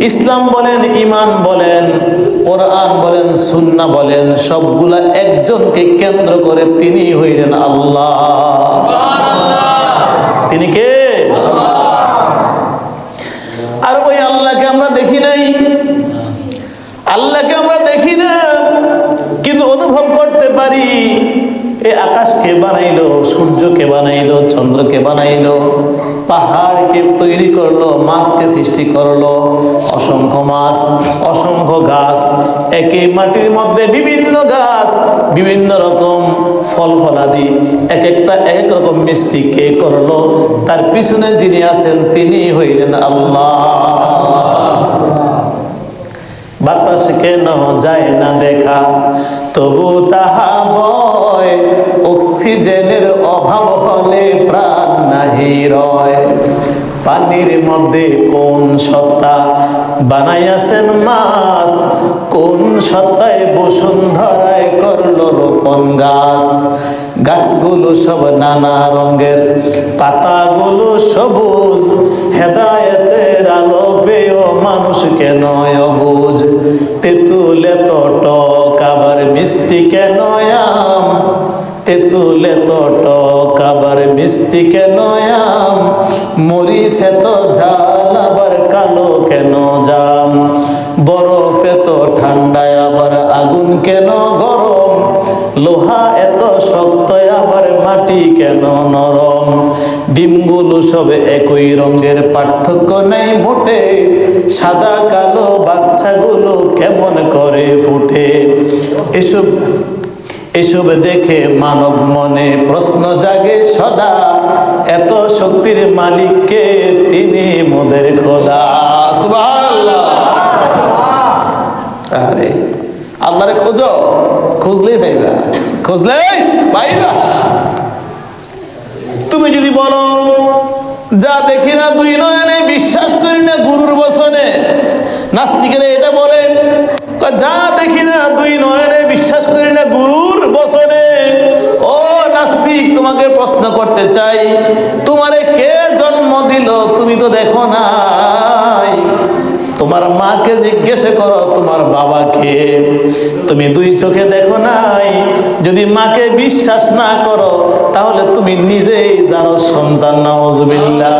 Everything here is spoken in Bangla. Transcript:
ইসলাম বলেন ইমান বলেন, কোরআন বলেন, সুন্না বলেন, সবগুলা একজনকে কেন্দ্র করে তিনি হইলেন আল্লাহ। তিনি কে? আর ওই আল্লাহকে আমরা দেখি নাই। আল্লাহকে আমরা দেখি না, কিন্তু অনুভব করতে পারি। এই আকাশকে বানাইলো? সূর্যকে বানাইলো? চন্দ্রকে বানাইলো? পাহাড়কে তৈরি করল? মাছকে সৃষ্টি করল? অসংখ্য মাছ, অসংখ্য গাছ একই মাটির মধ্যে বিভিন্ন গাছ, বিভিন্ন রকম ফল ফলাদি এক একটা এক রকম মিষ্টি কে করল? তার পিছনে যিনি আছেন, তিনি হইলেন আল্লাহ। বাতাস কেন যায় না দেখা? তবু তাহা বয় অক্সিজেনের অভাব হলে প্রাণ নাহি রয়। পানির মধ্যে কোন সত্তা বানাইয়াছেন মাছ? কোন সত্তায় বসুন্ধরায় করল রোপণ গাছ? গাছগুলো সব নানা রঙের, পাতাগুলো সবুজ। হেদায়েতের আলো পেয়েও মানুষ কেন অবুজ? তেঁতুলে তো টক, আবার মিষ্টি কেন তেঁতুলে তো টক আবার মিষ্টি কেন আম মরিচ এত ঝাল, আবার কালো কেন জাম? বরফ এত ঠান্ডায়, আবার আগুন কেন গরম? লোহা এত শক্ত, আবার মাটি কেন নরম? ডিমগুলো সব একই রঙের, পার্থক্য নেই মোটে। সাদা কালো বাচ্চাগুলো কেমন করে ফুটে? এসব এসব দেখে মানব মনে প্রশ্ন জাগে, সদা এত শক্তির মালিককে তিনি মোদের খোদা। আরে, আল্লাহরে খোঁজো পাইবা, খুঁজলেই পাইবা। তুমি যদি বলো, যা দেখি না, দুই নয়নে বিশ্বাস করি না গুরুর বসনে নাস্তিকেরা এটা বলে, যা দেখি না, দুই নয়নে বিশ্বাস করি না গুরুর বসনে ও নাস্তিক তোমাকে প্রশ্ন করতে চাই, তোমারে কে জন্ম দিল তুমি তো দেখো নাই। তোমার মাকে জিজ্ঞেস করো, তোমার বাবাকে, তুমি দুই চোখে দেখো নাই। যদি মাকে বিশ্বাস না করো, তাহলে তুমি নিজেই জানো সন্তান নওয়াজবিল্লাহ